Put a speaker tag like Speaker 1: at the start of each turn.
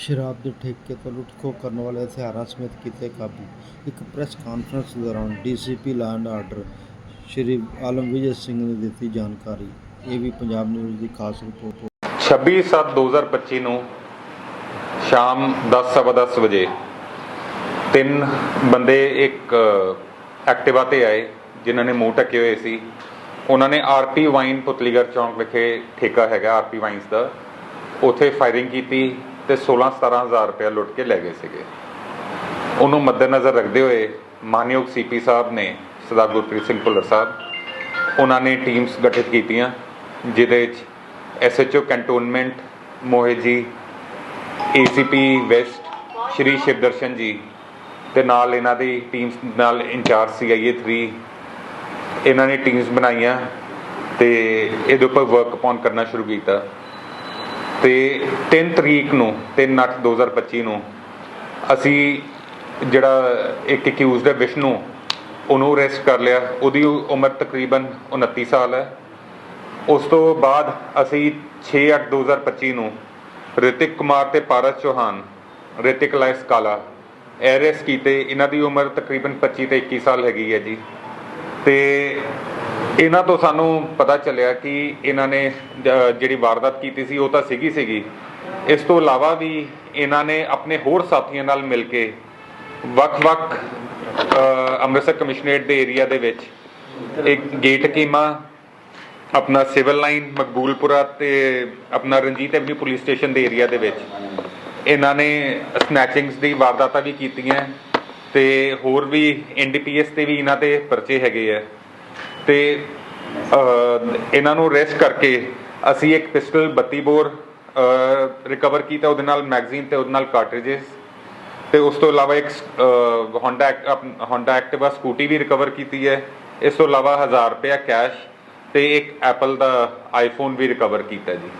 Speaker 1: ਸ਼ਰਾਬ ਦੇ ਠੇਕੇ ਤੋਂ ਲੁੱਟਖੋ ਕਰਨ ਵਾਲੇ ਹਥਿਆਰਾਂ ਸਮੇਤ ਕੀਤੇ ਕਾਬੂ। ਇੱਕ ਪ੍ਰੈਸ ਕਾਨਫਰੰਸ ਦੌਰਾਨ DCP land order Shri Alam Vijay Singh ਨੇ ਦਿੱਤੀ ਜਾਣਕਾਰੀ। ਇਹ ਵੀ ਪੰਜਾਬ ਨਿਊਜ਼ ਦੀ ਖਾਸ ਰਿਪੋਰਟ
Speaker 2: 26/7/2025 ਨੂੰ ਸ਼ਾਮ 10:10 ਵਜੇ ਤਿੰਨ ਬੰਦੇ ਇੱਕ ਐਕਟਿਵਾ ਤੇ ਆਏ, ਜਿਨ੍ਹਾਂ ਨੇ ਮੂੰਹ ਢੱਕੇ ਹੋਏ ਸੀ। ਉਹਨਾਂ ਨੇ ਆਰਪੀ ਵਾਈਨ ਪੁਤਲੀਗਰ ਚੌਂਕ ਵਿਖੇ ਠੇਕਾ ਹੈਗਾ ਆਰਪੀ ਵਾਈਨਸ ਦਾ। ਉਥੇ ਫਾਇਰਿੰਗ ਕੀਤੀ। ਤੇ 16-17000 ਰੁਪਏ ਲੁੱਟ ਕੇ ਲੈ ਗਏ ਸੀਗੇ। ਉਹਨੂੰ ਮੱਦੇਨਜ਼ਰ ਰੱਖਦੇ ਹੋਏ ਮਾਨਯੋਗ ਸੀਪੀ ਸਾਹਿਬ ਨੇ ਸਰਦਾਰ ਗੁਰਪ੍ਰੀਤ ਸਿੰਘ ਭੁੱਲਰ ਸਾਹਿਬ, ਉਹਨਾਂ ਨੇ ਟੀਮਸ ਗਠਿਤ ਕੀਤੀਆਂ, ਜਿਹਦੇ ਵਿੱਚ ਐਸਐਚਓ ਕੰਟੋਨਮੈਂਟ, ਮੋਹੇ ਜੀ, ਏਸੀਪੀ ਵੈਸਟ, ਸ਼੍ਰੀ ਸ਼ਿਵਦਰਸ਼ਨ ਜੀ ਤੇ ਨਾਲ ਇਹਨਾਂ ਦੀ ਟੀਮਸ ਨਾਲ ਇੰਚਾਰਜ ਸੀਆਈਏ 3 ਇਹਨਾਂ ਨੇ ਟੀਮਸ ਬਣਾਈਆਂ ਤੇ ਇਹਦੇ ਉੱਪਰ ਵਰਕ ਅਪਨ ਕਰਨਾ ਸ਼ੁਰੂ ਕੀਤਾ। ਤੇ 3 ਤਰੀਕ ਨੂੰ 3/8/2025 ਨੂੰ ਅਸੀਂ ਜਿਹੜਾ ਇੱਕ ਅਕਿਊਜ਼ਡ ਹੈ ਵਿਸ਼ਨੂੰ, ਉਹਨੂੰ ਅਰੈਸਟ ਕਰ ਲਿਆ। ਉਹਦੀ ਉਮਰ ਤਕਰੀਬਨ 29 ਸਾਲ ਹੈ। ਉਸ ਤੋਂ ਬਾਅਦ ਅਸੀਂ 6/8/2025 ਨੂੰ ਰਿਤਿਕ ਕੁਮਾਰ ਤੇ ਪਾਰਸ ਚੌਹਾਨ, ਰਿਤਿਕ ਲਾਇਸ ਕਾਲਾ ਐਰੈਸਟ ਕੀਤੇ। ਇਹਨਾਂ ਦੀ ਉਮਰ ਤਕਰੀਬਨ 25 ਤੇ 21 ਸਾਲ ਹੈਗੀ ਹੈ ਜੀ। ਤੇ ਇਹਨਾਂ ਤੋਂ ਸਾਨੂੰ ਪਤਾ ਚੱਲਿਆ ਕਿ ਇਹਨਾਂ ਨੇ ਜਿਹੜੀ ਵਾਰਦਾਤ ਕੀਤੀ ਸੀ, ਉਹ ਤਾਂ ਸੀਗੀ ਸੀਗੀ। ਇਸ ਤੋਂ ਇਲਾਵਾ ਵੀ ਇਹਨਾਂ ਨੇ ਆਪਣੇ ਹੋਰ ਸਾਥੀਆਂ ਨਾਲ ਮਿਲ ਕੇ ਵੱਖ-ਵੱਖ ਅੰਮ੍ਰਿਤਸਰ ਕਮਿਸ਼ਨਰੇਟ ਦੇ ਏਰੀਆ ਦੇ ਵਿੱਚ ਇੱਕ ਗੇਟ ਕੀਮਾ, ਆਪਣਾ ਸਿਵਲ ਲਾਈਨ, ਮਕਬੂਲਪੁਰਾ ਤੇ ਆਪਣਾ ਰਣਜੀਤ ਐਵਨਿਊ ਪੁਲਿਸ ਸਟੇਸ਼ਨ ਦੇ ਏਰੀਆ ਦੇ ਵਿੱਚ ਇਹਨਾਂ ਨੇ ਸਨੈਚਿੰਗਸ ਦੀ ਵਾਰਦਾਤਾਂ ਵੀ ਕੀਤੀਆਂ ਤੇ ਹੋਰ ਵੀ ਐਨਡੀਪੀਐਸ ਤੇ ਵੀ ਇਹਨਾਂ ਤੇ ਪਰਚੇ ਹੈਗੇ ਆ। ਤੇ ਇਹਨਾਂ ਨੂੰ ਅਰੈਸਟ ਕਰਕੇ ਅਸੀਂ ਇੱਕ ਪਿਸਟਲ 32 ਬੋਰ ਰਿਕਵਰ ਕੀਤਾ, ਉਹਦੇ ਨਾਲ ਮੈਗਜ਼ੀਨ ਤੇ ਉਹਦੇ ਨਾਲ ਕਾਰਟ੍ਰਿਜਸ ਤੇ ਉਸ ਤੋਂ ਇਲਾਵਾ ਇੱਕ ਹੋਂਡਾ ਹੋਂਡਾ ਐਕਟਿਵਾ ਸਕੂਟੀ ਵੀ ਰਿਕਵਰ ਕੀਤੀ ਹੈ। ਇਸ ਤੋਂ ਇਲਾਵਾ 1000 ਰੁਪਏ ਕੈਸ਼ ਤੇ ਇੱਕ ਐਪਲ ਦਾ ਆਈਫੋਨ ਵੀ ਰਿਕਵਰ ਕੀਤਾ ਜੀ।